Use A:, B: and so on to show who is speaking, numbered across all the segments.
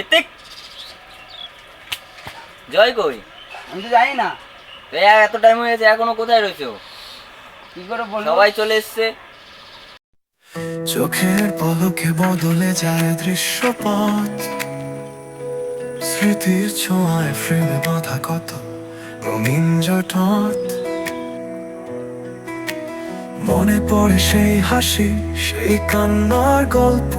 A: ঋত্বিক! জয় কই?
B: আমি তো জানি না।
A: তো এত টাইম হয়ে গেছে এখনও কোথায় রয়েছে?
B: কি করে বলব
A: সবাই চলে এসছে।
C: চোখের পলকে বদলে যায় দৃশ্যপট। স্মৃতির ছোঁয়ায় ফ্রেমে বাঁধা কত রঙিন জটট মনে পড়ে সেই হাসি সেই কান্নার গল্প।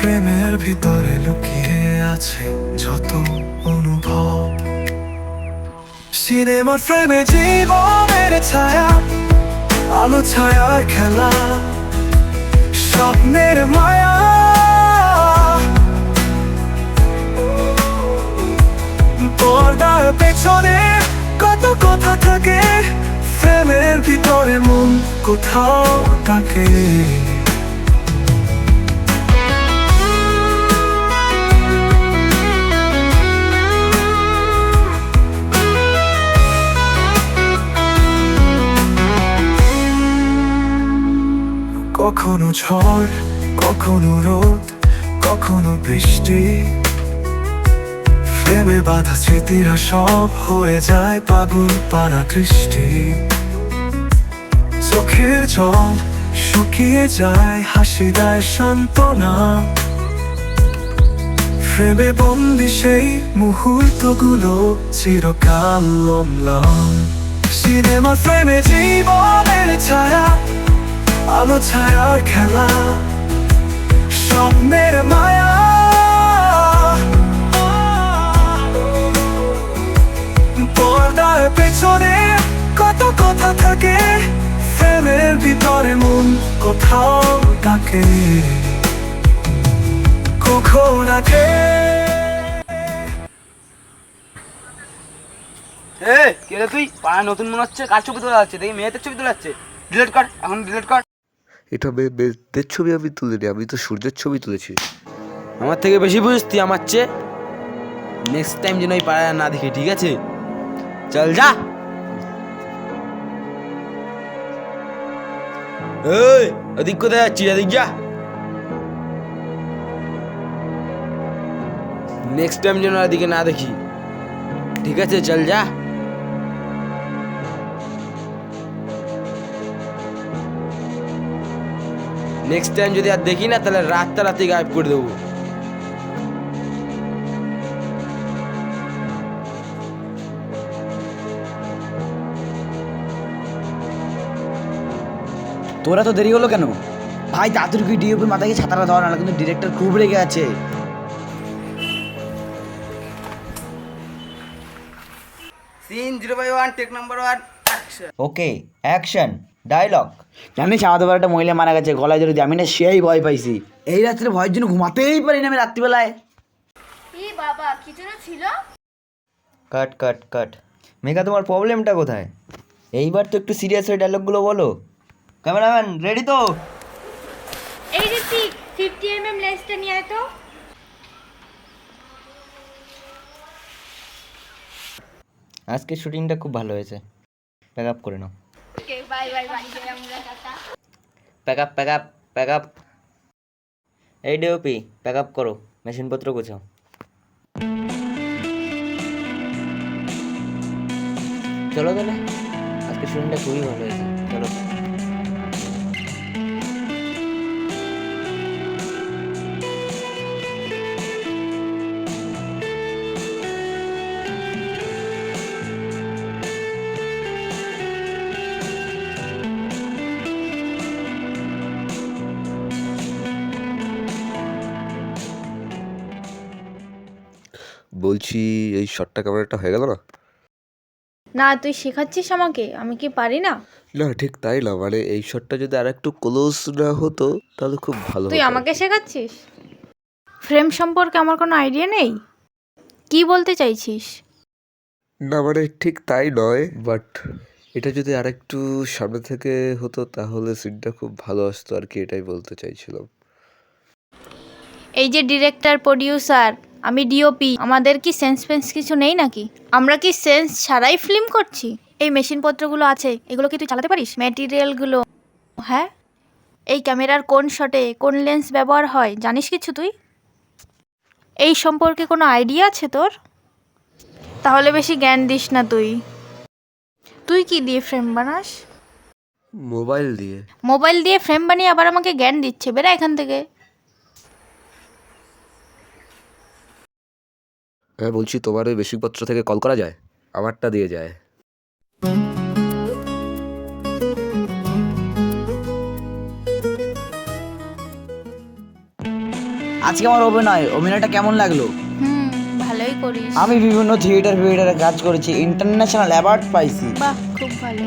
C: ফ্রেমের ভিতরে লুকিয়ে আছে যত অনুভব। সিনেমার ফ্রেমে জীবনের ছায়া, আলো ছায়ার খেলা, স্বপ্নের মায়া। পর্দার পেছনে কত কথা থাকে ফ্রেমের ভিতরে মন কোথাও থাকে। কখনো ঝড়, কখনো রোদ, কখনো বৃষ্টি। ফ্রেমে বাঁধা স্মৃতিরা সব হয়ে যায় পাগল পানা কৃষ্টি চোখের জল শুকিয়ে যায়, হাসি দেয় সান্ত্বনা। ফ্রেমে বন্দি সেই মুহূর্তগুলো চিরকাল অম্লান। সিনেমা ফ্রেমে জীবনের ছায়া আলো ছায়ার খেলা। স্বপ্নের মায়া। পর্দার পেছনে কত কথা থাকে ফ্রেমের ভিতরে মন কোথাও ডাকে। কখন আগে
B: এ, কে তুই? পাড়া নতুন মনে হচ্ছে, কার ছবি তোলা যাচ্ছে? দেখি, মেয়েদের ছবি তোলা যাচ্ছে। ডিলিট কর, এখন ডিলিট কর।
D: এটা বেদের ছবি আমি তুলিনি, আমি তো সূর্যের ছবি তুলেছি।
E: আমার থেকে বেশি বুঝিস তুই আমার চেয়ে? নেক্সট টাইম যেন ওই পাড়ায় না দেখি, ঠিক আছে? চল যা। এই ওদিক কোথায় যাচ্ছিস? এদিক যা। নেক্সট টাইম যেন এদিকে না দেখি, ঠিক আছে? চল যা। নেক্সট টাইম যদি আর দেখি না তাহলে রাতটা রাতে গায়েব করে দেবো।
F: তোরা তো দেরি হলো কেন? ভাই তাড়াতাড়ি কি ডিওপি মাথায় ছাতাটা ধর না কিন্তু ডিরেক্টর খুব রেগে আছে।
B: Scene zero by one take number one
G: okay action dialogue
F: জানিস আমাদের বাড়ি একটা মহিলা মারা গেছে গলায় ধরে আমি না সেই ভয় পাইছি। এই রাত্রে ভয়ের জন্য ঘুমাতেই পারি না আমি রাত্রিবেলায়।
H: ই বাবা কিছু না ছিল?
G: কাট কাট কাট। মেঘা তোমার প্রবলেমটা কোথায়? এইবার তো একটু সিরিয়াস হয়ে ডায়লগগুলো বলো। ক্যামেরাম্যান রেডি তো?
H: এই যে ঠিক ফিফটি এম এম লেন্সটা নিয়ে আয় তো।
G: আজকে শুটিংটা খুব ভালো হয়েছে। প্যাক আপ করে নাও। Pack up pack up pack up এই ডিওপি প্যাক আপ করো, মেশিনপত্র গুছো চলো তাহলে আজকে শুটিংটা খুবই ভালো হয়েছে।
D: বলছি এই শর্টটা ক্যামেরাটা হয়ে গেল না?
H: না তুই শেখাচ্ছিস আমাকে আমি কি পারি না?
D: না ঠিক তাই না মানে এই শটটা যদি আর একটু ক্লোজ না হতো তাহলে খুব ভালো
H: তুই আমাকে শেখাচ্ছিস? ফ্রেম সম্পর্কে আমার কোনো আইডিয়া নেই? কি বলতে চাইছিস?
D: না মানে ঠিক তাই নয় বাট এটা যদি আর একটু সামনে থেকে হতো তাহলে সিনটা খুব ভালো আসতো আর কি এটাই বলতে চাইছিলাম।
H: এই যে ডিরেক্টর প্রডিউসার আমি ডিওপি আমাদের কি সেন্স ফেন্স কিছু নেই নাকি? আমরা কি সেন্স ছাড়াই ফিল্ম করছি? এই মেশিনপত্রগুলো আছে এগুলো কি তুই চালাতে পারিস? ম্যাটেরিয়ালগুলো হ্যাঁ? এই ক্যামেরার কোন শটে কোন লেন্স ব্যবহার হয় জানিস কিছু তুই? এই সম্পর্কে কোনো আইডিয়া আছে তোর? তাহলে বেশি জ্ঞান দিস না তুই। তুই কি দিয়ে ফ্রেম বানাস?
D: মোবাইল দিয়ে।
H: মোবাইল দিয়ে ফ্রেম বানিয়ে আবার আমাকে জ্ঞান দিচ্ছে বেরা এখান থেকে।
D: হ্যাঁ বলছি তোমার ওই বেশিকপত্র থেকে কল করা যায়? আমারটা দিয়ে যায়।
F: আজকে আমার অভিনয় অভিনয়টা কেমন লাগল?
H: হুম ভালোই করিস।
F: আমি বিভিন্ন থিয়েটার ফিয়েটারে কাজ করেছি ইন্টারন্যাশনাল অ্যাওয়ার্ড পাইছি।
H: বাহ খুব ভালো।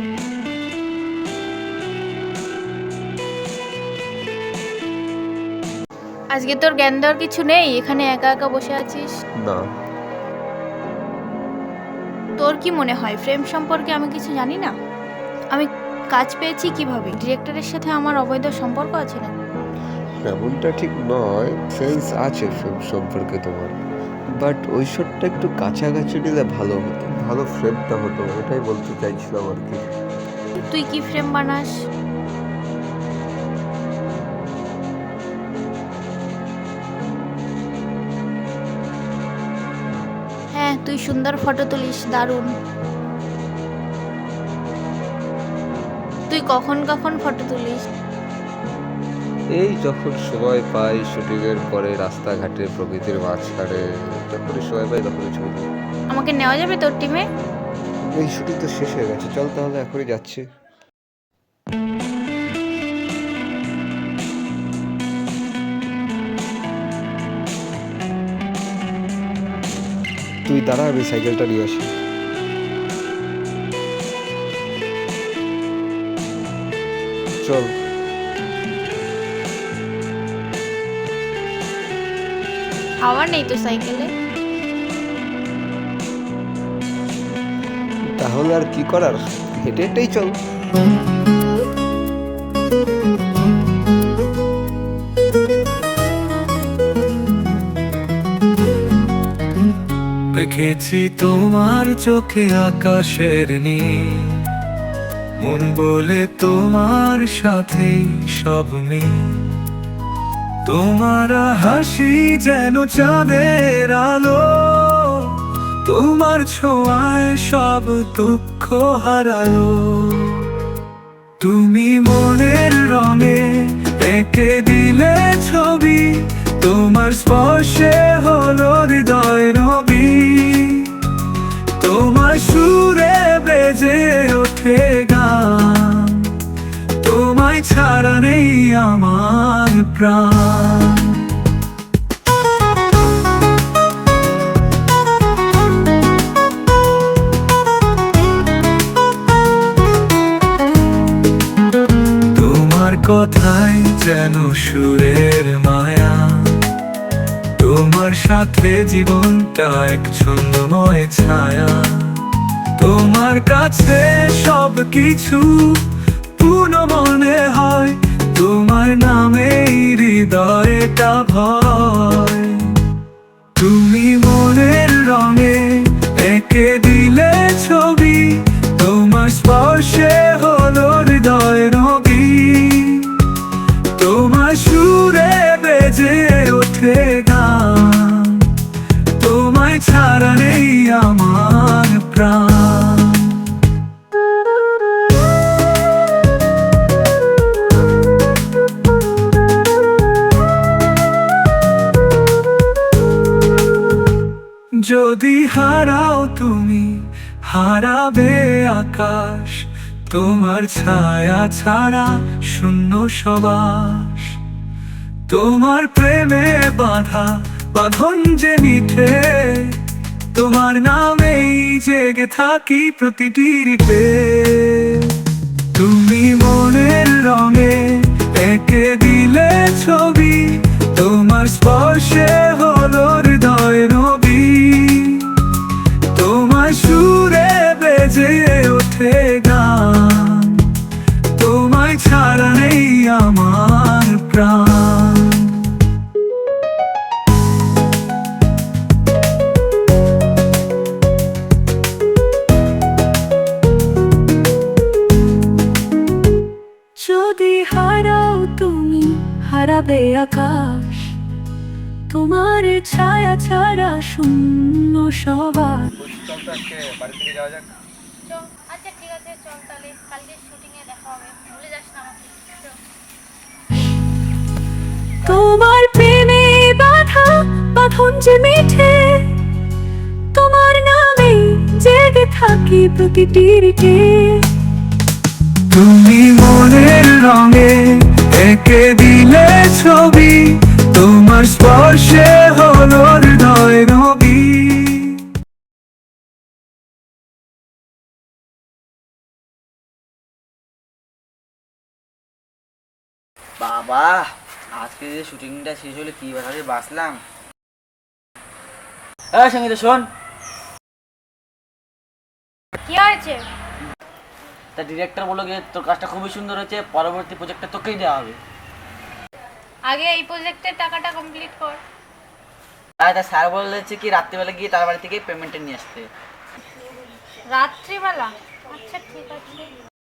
H: আজকে তোর জ্ঞান দেওয়ার কিছু নেই? এখানে একা একা বসে আছিস?
D: না।
H: তোর কি মনে হয়? ফ্রেম সম্পর্কে আমি কিছু জানি না? আমি কাজ পেয়েছি কীভাবে? ডিরেক্টরের সাথে আমার অবৈধ সম্পর্ক আছে না?
D: এমনটা ঠিক নয়। সেন্স আছে ফ্রেম সম্পর্কে তোমার। বাট ওই শটটা একটু কাছাকাছি দিলে ভালো হতো। ভালো ফ্রেমটা হতো ওটাই বলতে চাইছিলাম আর কি।
H: তুই কি ফ্রেম বানাস? হ্যাঁ তুই সুন্দর ফটো তুলিস দারুণ। তুই কখন কখন ফটো তুলিস?
D: এই যখন সময় পাই শুটিংয়ের পরে রাস্তাঘাটে প্রকৃতির মাঝখানে যখনই সময় পাই তখনই ছবি তুলি।
H: আমাকে নেওয়া যাবে তোর টিমে
D: এই শুটিং তো শেষ হয়ে গেছে। চল তাহলে এখনই যাচ্ছি। তুই দাঁড়া আমি সাইকেলটা নিয়ে আসি। চল।
H: হাওয়া নেই তো সাইকেলে?
D: তাহলে আর কি করার? হেঁটে হেঁটেই চল।
C: রেখেছি তোমার চোখে আকাশের নীল। মন বলে তোমার সাথে সব মিল। তোমার হাসি যেন চাঁদের আলো। তোমার ছোঁয়ায় সব দুঃখ হারালো। তুমি মনের রঙে এঁকে দিলে ছবি তোমার স্পর্শে হলো হৃদয় নবী। তোমার সুরে বেজে ওঠে গান। তোমায় ছাড়া নেই আমার প্রাণ। কথাই যেন সুরের সাথে জীবনটা এক ছন্দময় ছায়া। তোমার কাছে সব কিছু পূর্ণ মনে হয়, তোমার নামে হৃদয়টা ভয়। তুমি মনের রঙে এঁকে দিলে ছবি, তোমার স্পর্শে হলো হৃদয় নবী তোমার সুরে বেজে ওঠে গান। তোমায় ছাড়া নেই আমার প্রাণ। যদি হারাও তুমি, হারাবে আকাশ। তোমার ছায়া ছাড়া শূন্য সবাস। তোমার প্রেমে বাধা বাঁধন যে মিঠে, তোমার নামেই জেগে থাকি প্রতিটি রিপে। তুমি মনের রঙে এঁকে দিলে ছবি, তোমার স্পর্শে তুমি আকাশ। তোমার ছায়া ছাড়া শূন্য সবার।
I: আচ্ছা ঠিক আছে চল তাহলে কালকে শুটিংয়ে দেখা হবে। ভুলে যাস না আমাকে।
C: তোমার প্রেমে বাধা বাঁধন যে মিঠে তোমার নামে জেগে থাকি প্রতিটি রিটে তুমি মনের রঙে এঁকে দিলে ছবি তোমার স্পর্শে হলো হৃদয় নবী
B: বাবা আজকে যে শুটিংটা শেষ হলে কি বাসাতে বাসলাম হ্যাঁ সংগীত শোন।
I: কি হয়েছে?
B: তা ডিরেক্টর বলল যে তোর কাজটা খুবই সুন্দর হয়েছে পরবর্তী প্রজেক্টটা তোকেই দেওয়া হবে।
I: আগে এই প্রজেক্টের টাকাটা কমপ্লিট কর।
B: আর তা স্যার বলেছে কি রাত্রিবেলা গিয়ে তার বাড়ি থেকে পেমেন্টটা নিয়ে আসতে?
I: রাত্রিবেলা? আচ্ছা ঠিক আছে।